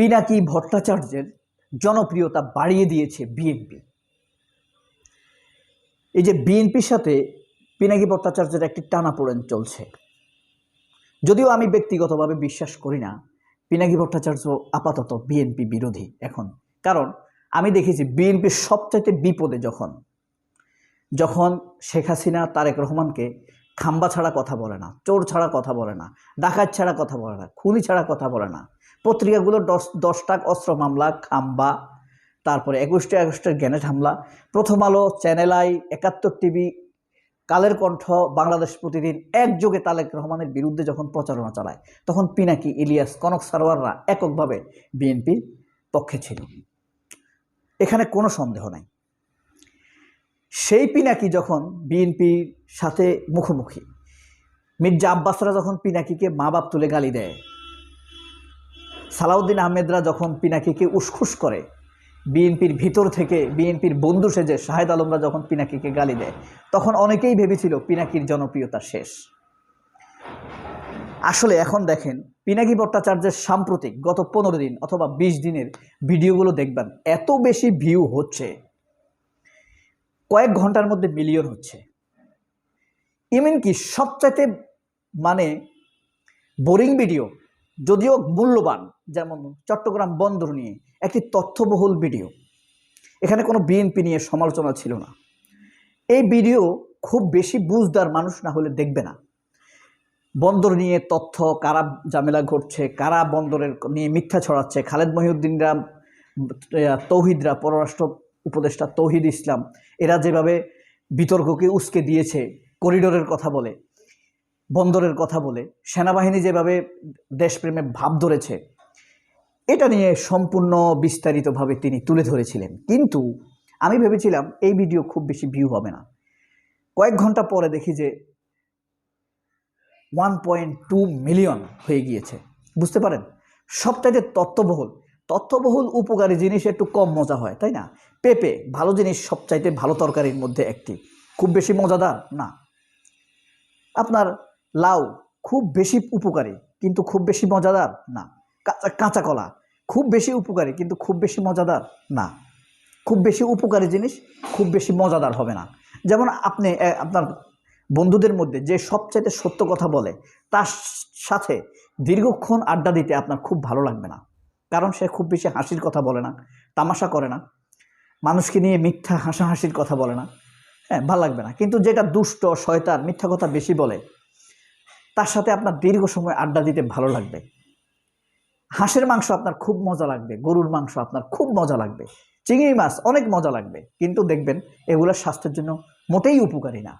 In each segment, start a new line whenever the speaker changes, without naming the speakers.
পিনাকি ভট্টাচার্যের জনপ্রিয়তা বাড়িয়ে দিয়েছে বিএনপি। এই যে বিএনপির সাথে পিনাকি ভট্টাচার্যের একটি টানাপোড়েন চলছে। যদিও আমি ব্যক্তিগতভাবে বিশ্বাস করি না, পিনাকি ভট্টাচার্য আপাতত বিএনপি বিরোধী এখন। কারণ আমি দেখেছি বিএনপির সবচাইতে বিপদে যখন যখন শেখ হাসিনা, তারেক রহমানকে খাম্বা ছাড়া কথা বলে না, চোর ছাড়া কথা বলে না, ডাকাত ছাড়া কথা বলে না, খুনি ছাড়া কথা বলে না। পত্রিকাগুলো দশ দশটা অস্ত্র মামলা, খাম্বা, তারপরে একুশটি আগস্টের গ্যানেট হামলা, প্রথম আলো, চ্যানেল আই, একাত্তর টিভি, কালের কণ্ঠ, বাংলাদেশ প্রতিদিন একযোগে তালেক রহমানের বিরুদ্ধে যখন প্রচারণা চালায়, তখন পিনাকি, ইলিয়াস, কনক সারোয়াররা এককভাবে বিএনপির পক্ষে ছিল। এখানে কোনো সন্দেহ নাই। সেই পিনাকি যখন বিএনপির সাথে মুখোমুখি, মির্জা আব্বাসরা যখন পিনাকিকে মা বাপ তুলে গালি দেয়, সালাউদ্দিন আহমেদরা যখন পিনাকিকে উসখুস করে, বিএনপির ভিতর থেকে বিএনপির বন্ধু সেজে শাহেদ আলমরা যখন পিনাকিকে গালি দেয়, তখন অনেকেই ভেবেছিল পিনাকির জনপ্রিয়তা শেষ। আসলে এখন দেখেন, পিনাকি ভট্টাচার্যের সাম্প্রতিক গত পনেরো দিন অথবা বিশ দিনের ভিডিওগুলো দেখবেন, এত বেশি ভিউ হচ্ছে। কয়েক ঘণ্টার মধ্যে মিলিয়ন হচ্ছে। এমনকি সবচাইতে মানে বোরিং ভিডিও যদিও মূল্যবান, যেমন চট্টগ্রাম বন্দর নিয়ে একটি তথ্যবহুল ভিডিও এখানে কোনো বিএনপি নিয়ে সমালোচনা ছিল না। এই ভিডিও খুব বেশি বুঝদার মানুষ না হলে দেখবে না। বন্দর নিয়ে তথ্য, কারা ঝামেলা ঘটছে কারা বন্দরের নিয়ে মিথ্যা ছড়াচ্ছে, খালেদ মহিউদ্দিনরা তৌহিদরা, পররাষ্ট্র উপদেষ্টা তৌহিদ ইসলাম, এরা যেভাবে বিতর্ককে উস্কে দিয়েছে, করিডোরের কথা বলে, বন্দরের কথা বলে, সেনাবাহিনী যেভাবে দেশপ্রেমে ভাব ধরেছে, এটা নিয়ে সম্পূর্ণ বিস্তারিতভাবে তিনি তুলে ধরেছিলেন। কিন্তু আমি ভেবেছিলাম এই ভিডিও খুব বেশি ভিউ হবে না। কয়েক ঘণ্টা পরে দেখি যে ওয়ান পয়েন্ট টু মিলিয়ন হয়ে গিয়েছে। বুঝতে পারেন? সবটাইতে তথ্যবহুল তথ্যবহুল উপকারী জিনিস একটু কম মজা হয়, তাই না? পেঁপে ভালো জিনিস সবচাইতে ভালো তরকারির মধ্যে একটি। খুব বেশি মজাদার? না। আপনার লাউ খুব বেশি উপকারী, কিন্তু খুব বেশি মজাদার? না। কাঁচা কলা খুব বেশি উপকারী, কিন্তু খুব বেশি মজাদার? না। খুব বেশি উপকারী জিনিস খুব বেশি মজাদার হবে না। যেমন আপনি আপনার বন্ধুদের মধ্যে যে সবচাইতে সত্য কথা বলে, তার সাথে দীর্ঘক্ষণ আড্ডা দিতে আপনার খুব ভালো লাগবে না। কারণ সে খুব বেশি হাসির কথা বলে না, তামাশা করে না। মানুষকে নিয়ে মিথ্যা হাসাহাসির কথা বলে না। হ্যাঁ ভালো লাগবে না। কিন্তু যেটা দুষ্ট, শয়তান, মিথ্যা কথা বেশি বলে, তার সাথে আপনার দীর্ঘ সময় আড্ডা দিতে ভালো লাগবে। হাঁসের মাংস আপনার খুব মজা লাগবে, গরুর মাংস আপনার খুব মজা লাগবে, চিংড়ি মাছ অনেক মজা লাগবে। কিন্তু দেখবেন, এগুলো স্বাস্থ্যের জন্য মোটেই উপকারী না।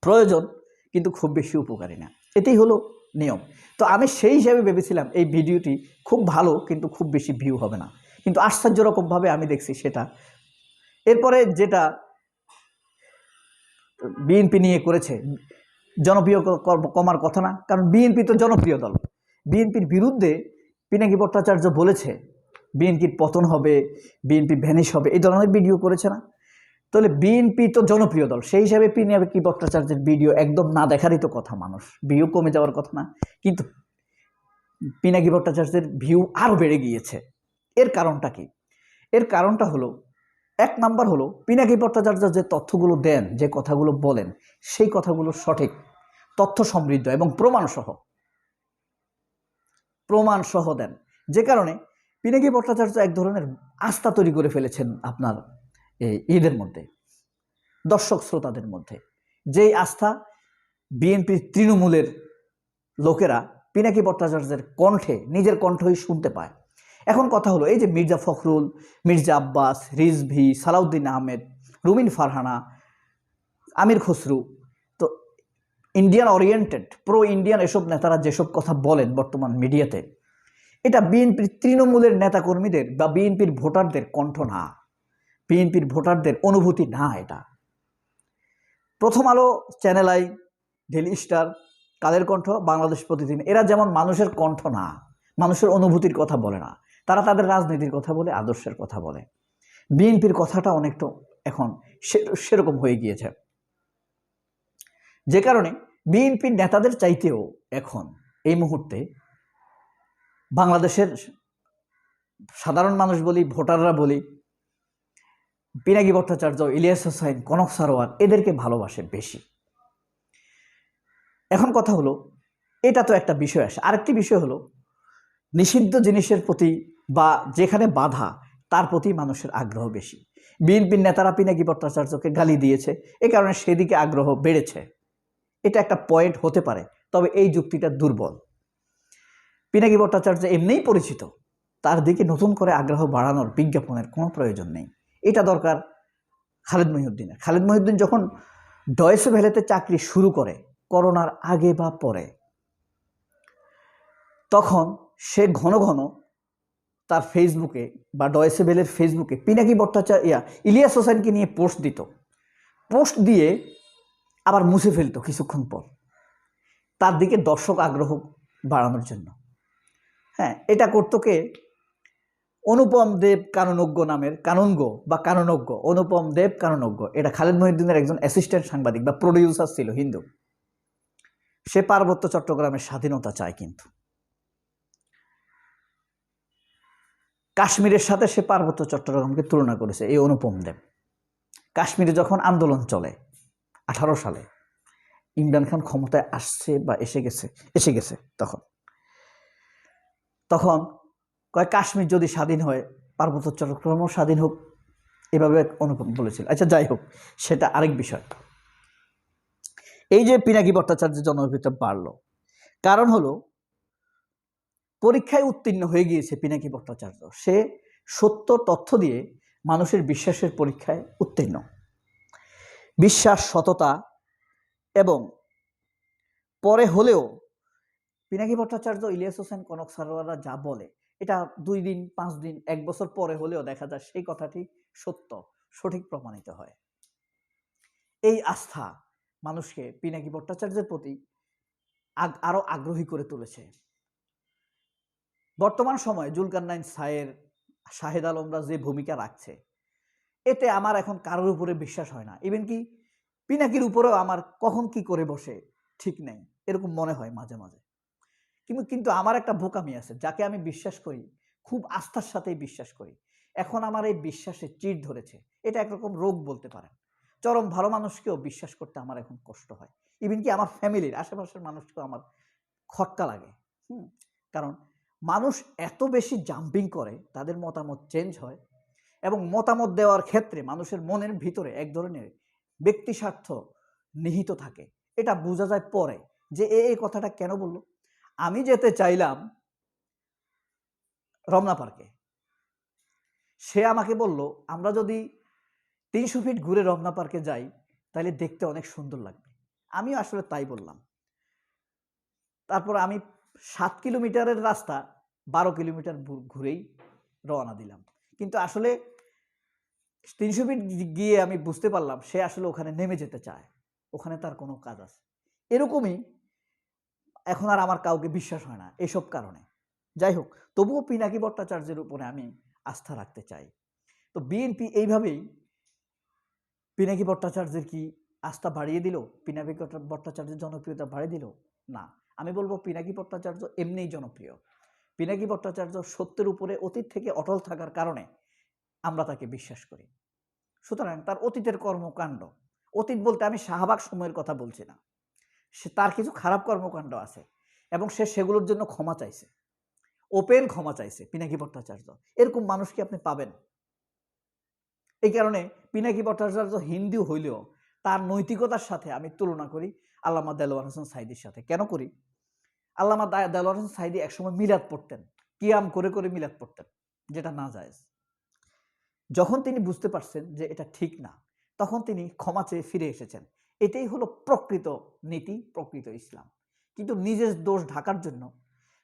প্রয়োজন, কিন্তু খুব বেশি উপকারী না। এটাই হলো নিয়ম। তো আমি সেই হিসাবে ভেবেছিলাম এই ভিডিওটি খুব ভালো কিন্তু খুব বেশি ভিউ হবে না। কিন্তু আশ্চর্য রকমভাবে আমি দেখছি সেটা। এরপরে যেটা বিএনপি নিয়ে করেছে, জনপ্রিয় কমার কথা না, কারণ বিএনপি তো জনপ্রিয় দল। বিএনপির বিরুদ্ধে পিনাকি ভট্টাচার্য বলেছে বিএনপির পতন হবে বিএনপি ভ্যানিশ হবে, এই ধরনের ভিডিও করেছে না। তাহলে বিএনপি তো জনপ্রিয় দল। সেই হিসাবে পি কি ভট্টাচার্যের ভিডিও একদম না দেখারই তো কথা মানুষ। ভিউ কমে যাওয়ার কথা না। কিন্তু পিনাকি ভট্টাচার্যের ভিউ আরও বেড়ে গিয়েছে। এর কারণটা কি? এর কারণটা হলো, এক নাম্বার হলো পিনাকি ভট্টাচার্য যে তথ্যগুলো দেন, যে কথাগুলো বলেন, সেই কথাগুলো সঠিক, তথ্য সমৃদ্ধ এবং প্রমাণসহ। প্রমাণ সহ দেন। যে কারণে পিনাকি ভট্টাচার্য এক ধরনের আস্থা তৈরি করে ফেলেছেন আপনার এই ঈদের মধ্যে, দর্শক শ্রোতাদের মধ্যে, যেই আস্থা বিএনপির তৃণমূলের লোকেরা পিনাকি ভট্টাচার্যের কণ্ঠে, নিজের কণ্ঠই শুনতে পায়। এখন কথা হলো, এই যে মির্জা ফখরুল, মির্জা আব্বাস, রিজভি, সালাউদ্দিন আহমেদ, রুমিন ফারহানা, আমির খসরু, তো ইন্ডিয়ান ওরিয়েন্টেড, প্রো ইন্ডিয়ান এসব নেতারা যেসব কথা বলেন বর্তমান মিডিয়াতে, এটা বিএনপির তৃণমূলের নেতাকর্মীদের বা বিএনপির ভোটারদের কণ্ঠ না। বিএনপির ভোটারদের অনুভূতি না এটা। প্রথম আলো channel I daily star Kaler Kantho? Bangladesh প্রতিদিন। এরা যেমন মানুষের কণ্ঠ না, মানুষের অনুভূতির কথা বলে না, তারা তাদের রাজনীতির কথা বলে, আদর্শের কথা বলে। বিএনপির কথাটা অনেকটা এখন সেরকম হয়ে গিয়েছে। যে কারণে বিএনপির নেতাদের চাইতেও এখন এই মুহূর্তে বাংলাদেশের সাধারণ মানুষ বলি, ভোটাররা বলি পিনাকি ভট্টাচার্য, ইলিয়াস হোসাইন কনক সারোয়ার এদেরকে ভালোবাসে বেশি। এখন কথা হলো, এটা তো একটা বিষয় আসে। আরেকটি বিষয় হলো, নিষিদ্ধ জিনিসের প্রতি বা যেখানে বাধা, তার প্রতি মানুষের আগ্রহ বেশি। বিএনপির নেতারা পিনাকি ভট্টাচার্যকে গালি দিয়েছে, এ কারণে সেদিকে আগ্রহ বেড়েছে। এটা একটা পয়েন্ট হতে পারে, তবে এই যুক্তিটা দুর্বল। পিনাকি ভট্টাচার্য এমনিই পরিচিত, তার দিকে নতুন করে আগ্রহ বাড়ানোর বিজ্ঞাপনের কোনো প্রয়োজন নেই। এটা দরকার খালেদ মহিউদ্দিনের। খালেদ মহিউদ্দিন যখন ডয়েসে ভ্যালিতে চাকরি শুরু করে, করোনার আগে বা পরে, তখন সে ঘন ঘন তার ফেসবুকে বা ডয়েসে ভ্যালের ফেসবুকে পিনাকি ভট্টাচার্য, ইয়া, ইলিয়াস হোসেনকে নিয়ে পোস্ট দিত। পোস্ট দিয়ে আবার মুছে ফেলতো কিছুক্ষণ পর। তার দিকে দর্শক আগ্রহ বাড়ানোর জন্য। হ্যাঁ এটা করতো কে? অনুপম দেব কাননজ্ঞ নামের কাননজ্ঞ বা কাননজ্ঞ, অনুপম দেব কাননজ্ঞ। এটা খালেদ মহিউদ্দিনের একজন অ্যাসিস্ট্যান্ট সাংবাদিক বা প্রডিউসার ছিল, হিন্দু। সে পার্বত্য চট্টগ্রামের স্বাধীনতা চায় কিন্তু। কাশ্মীরের সাথে সে পার্বত্য চট্টগ্রামকে তুলনা করেছে, এই অনুপম দেব। কাশ্মীরে যখন আন্দোলন চলে, আঠারো সালে, ইমরান খান ক্ষমতায় আসছে বা এসে গেছে এসে গেছে তখন। তখন কয় কাশ্মীর যদি স্বাধীন হয়, পার্বত্য চট্টগ্রামও স্বাধীন হোক, এভাবে এক অনুপম বলেছিল। আচ্ছা যাই হোক, সেটা আরেক বিষয়। এই যে পিনাকি ভট্টাচার্যের জনপ্রিয়তা বাড়লো, কারণ হলো পরীক্ষায় উত্তীর্ণ হয়ে গিয়েছে পিনাকি ভট্টাচার্য। সে সত্য তথ্য দিয়ে মানুষের বিশ্বাসের পরীক্ষায় উত্তীর্ণ। বিশ্বাস, সততা এবং পরে হলেও পিনাকি ভট্টাচার্য ইলিয়াস হোসেন কনক সারোয়াররা যা বলে এটা দুই দিন, পাঁচ দিন, এক বছর পরে হলেও দেখা যায় সেই কথাটি সত্য, সঠিক প্রমাণিত হয়। এই আস্থা মানুষকে পিনাকি ভট্টাচার্যের প্রতি আগ- আরও আগ্রহী করে তুলেছে। বর্তমান সময়ে জুলকারনাইন সায়ের, শাহেদ আলমরা যে ভূমিকা রাখছে, এতে আমার এখন কারোর উপরে বিশ্বাস হয় না। ইভেন কি পিনাকির উপরেও আমার কখন কি করে বসে ঠিক নেই, এরকম মনে হয় মাঝে মাঝে। কিন্তু কিন্তু আমার একটা বোকামি আছে, যাকে আমি বিশ্বাস করি, খুব আস্থার সাথেই বিশ্বাস করি। এখন আমার এই বিশ্বাসে চির ধরেছে। এটা একরকম রোগ বলতে পারেন। চরম ভালো মানুষকেও বিশ্বাস করতে আমার এখন কষ্ট হয়। ইভেন কি আমার ফ্যামিলির আশেপাশের মানুষকেও আমার খটকা লাগে। হুম? কারণ মানুষ এত বেশি জাম্পিং করে, তাদের মতামত চেঞ্জ হয় এবং মতামত দেওয়ার ক্ষেত্রে মানুষের মনের ভিতরে এক ধরনের ব্যক্তি স্বার্থ নিহিত থাকে। এটা বোঝা যায় পরে যে এ এই কথাটা কেন বলল? আমি যেতে চাইলাম রমনা পার্কে। সে আমাকে বলল, আমরা যদি তিনশো ফিট ঘুরে রমনা পার্কে যাই, তাহলে দেখতে অনেক সুন্দর লাগবে। আমিও আসলে তাই বললাম। তারপর আমি সাত কিলোমিটারের রাস্তা, বারো কিলোমিটার ঘুরেই রওনা দিলাম। কিন্তু আসলে তিনশো ফিট গিয়ে আমি বুঝতে পারলাম, সে আসলে ওখানে নেমে যেতে চায়। ওখানে তার কোনো কাজ আছে। এরকমই এখন আর আমার কাউকে বিশ্বাস হয় না এসব কারণে। যাই হোক, তবুও পিনাকি ভট্টাচার্যের উপরে আমি আস্থা রাখতে চাই। তো বিএনপি এইভাবেই পিনাকি ভট্টাচার্যের কি আস্থা বাড়িয়ে দিল? পিনাকি ভট্টাচার্যের জনপ্রিয়তা বাড়িয়ে দিল? না। আমি বলব পিনাকি ভট্টাচার্য এমনিই জনপ্রিয়। পিনাকি ভট্টাচার্য সত্যের উপরে অতীত থেকে অটল থাকার কারণে আমরা তাকে বিশ্বাস করি। সুতরাং তার অতীতের কর্মকাণ্ড, অতীত বলতে আমি শাহবাগ সময়ের কথা বলছি না। সে তার কিছু খারাপ কর্মকাণ্ড আছে এবং সে সেগুলোর জন্য ক্ষমা চাইছে। ওপেন ক্ষমা চাইছে পিনাকি ভট্টাচার্য। এরকম মানুষ কি আপনি পাবেন? এই কারণে পিনাকি ভট্টাচার্য হিন্দু হইলেও তার নৈতিকতার সাথে আমি তুলনা করি আল্লামা দেলোয়ার হোসেন সাইদির সাথে। কেন করি? আল্লামা দেলোয়ার হোসেন সাইদি একসময় মিলাদ পড়তেন, কিয়াম করে করে মিলাদ পড়তেন, যেটা না যায় যখন তিনি বুঝতে পারছেন যে এটা ঠিক না, তখন তিনি ক্ষমা চেয়ে ফিরে এসেছেন। এটাই হলো প্রকৃত নীতি, প্রকৃত ইসলাম। কিন্তু নিজের দোষ ঢাকার জন্য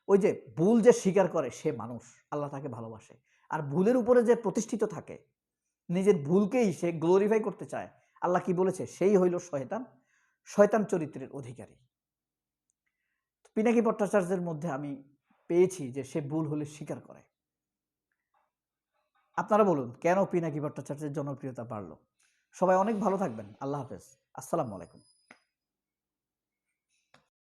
ওই যে ভুল যে স্বীকার করে সে মানুষ, আল্লাহ তাকে ভালোবাসে। আর ভুলের উপরে যে প্রতিষ্ঠিত থাকে, নিজের ভুলকেই সে গ্লোরিফাই করতে চায়, আল্লাহ কি বলেছে? সেই হইল শয়তান শয়তান চরিত্রের অধিকারী। পিনাকি ভট্টাচার্যের মধ্যে আমি পেয়েছি যে সে ভুল হলে স্বীকার করে। আপনারা বলুন, কেন পিনাকি ভট্টাচার্যের জনপ্রিয়তা বাড়লো? সবাই অনেক ভালো থাকবেন। আল্লাহ হাফেজ। আসসালামু আলাইকুম।